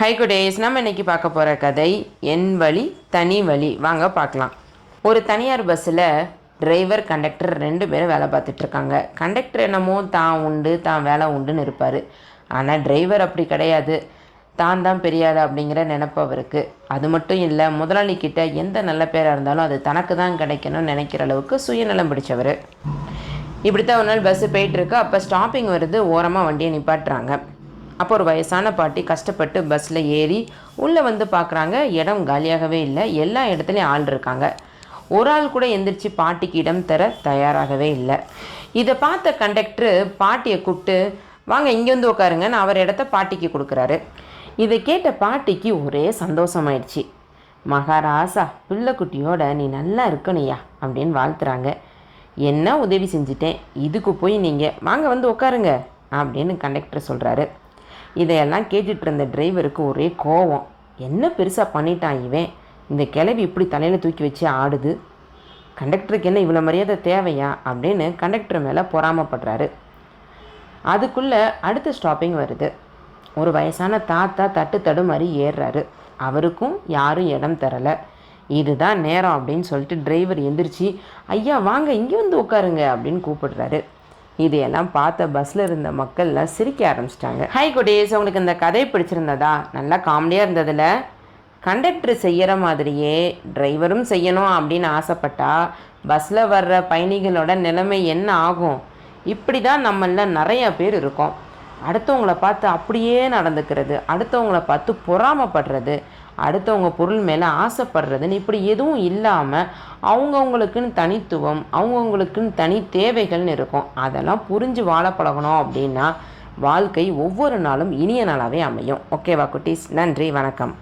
High குடேஸ் நம்ம இன்னைக்கு பார்க்க போகிற கதை என் வழி தனி வழி. வாங்க பார்க்கலாம். ஒரு தனியார் பஸ்ஸில் டிரைவர் கண்டக்டர் ரெண்டு பேரும் வேலை பார்த்துட்ருக்காங்க கண்டக்டர் என்னமோ தான் உண்டு தான் வேலை உண்டுன்னு இருப்பார். ஆனால் டிரைவர் அப்படி கிடையாது. தான் தான் பெரியாள் அப்படிங்கிற நினப்பு அவருக்கு. அது மட்டும் இல்லை முதலாளிக்கிட்ட எந்த நல்ல பேராக இருந்தாலும் அது தனக்கு தான் கிடைக்கணும்னு நினைக்கிற அளவுக்கு சுயநலம் பிடிச்சவர். இப்படி தான் ஒரு நாள் பஸ்ஸு போயிட்டுருக்கு அப்போ ஸ்டாப்பிங் வருது. ஓரமாக வண்டியை நிப்பாட்டுறாங்க. அப்போ ஒரு வயசான பாட்டி கஷ்டப்பட்டு பஸ்ஸில் ஏறி உள்ளே வந்து பார்க்குறாங்க இடம் காலியாகவே இல்லை. எல்லா இடத்துலையும் ஆள் இருக்காங்க. ஒரு ஆள் கூட எந்திரிச்சு பாட்டிக்கு இடம் தர தயாராகவே இல்லை. இதை பார்த்த கண்டக்டரு பாட்டியை கூப்பிட்டு வாங்க இங்கே வந்து உட்காருங்கன்னு அவர் இடத்த பாட்டிக்கு கொடுக்குறாரு. இதை கேட்ட பாட்டிக்கு ஒரே சந்தோஷமாயிடுச்சு. மகாராசா பிள்ளைக்குட்டியோட நீ நல்லா இருக்கணையா அப்படின்னு வாழ்த்துறாங்க. என்ன உதவி செஞ்சிட்டேன். இதுக்கு போய் நீங்கள் வாங்க வந்து உட்காருங்க அப்படின்னு கண்டக்டர் சொல்கிறாரு இதையெல்லாம் கேட்டுட்டு இருந்த டிரைவருக்கு ஒரே கோவம். என்ன பெருசாக பண்ணிட்டான் இவன்? இந்த கிளவி இப்படி தலையில் தூக்கி வச்சு ஆடுது. கண்டக்டருக்கு என்ன இவ்வளோ மரியாதை தேவையா? அப்படின்னு கண்டக்டர் மேலே பொறாமப்படுறாரு. அதுக்குள்ளே அடுத்த ஸ்டாப்பிங் வருது. ஒரு வயசான தாத்தா தட்டு தடு மாதிரி ஏறுறாரு. அவருக்கும் யாரும் இடம் தரலை. இதுதான் நேரம் அப்படின்னு சொல்லிட்டு டிரைவர் எந்திரிச்சு ஐயா வாங்க இங்கே வந்து உட்காருங்க அப்படின்னு கூப்பிடுறாரு. இதையெல்லாம் பார்த்த பஸ்ஸில் இருந்த மக்கள்லாம் சிரிக்க ஆரம்பிச்சிட்டாங்க. ஹை குடேஸ் உங்களுக்கு இந்த கதை பிடிச்சிருந்ததா? நல்லா காமெடியாக இருந்ததில். கண்டக்டர் செய்கிற மாதிரியே டிரைவரும் செய்யணும் அப்படின்னு ஆசைப்பட்டா பஸ்ஸில் வர்ற பயணிகளோட நிலைமை என்ன ஆகும்? இப்படி தான் நம்மள நிறைய பேர் இருக்கோம். அடுத்தவங்கள பார்த்து அப்படியே நடந்துக்கிறது அடுத்தவங்கள பார்த்து பொறாமப்படுறது அடுத்தவங்க பொருள் மேலே ஆசைப்படுறதுன்னு இப்படி எதுவும் இல்லாமல் அவங்கவுங்களுக்குன்னு தனித்துவம் அவங்கவுங்களுக்குன்னு தனி தேவைகள்னு இருக்கும். அதெல்லாம் புரிஞ்சு வாழ பழகணும் அப்படின்னா வாழ்க்கை ஒவ்வொரு நாளும் இனிய நாளாகவே அமையும். ஓகேவா குட்டீஸ்? நன்றி வணக்கம்.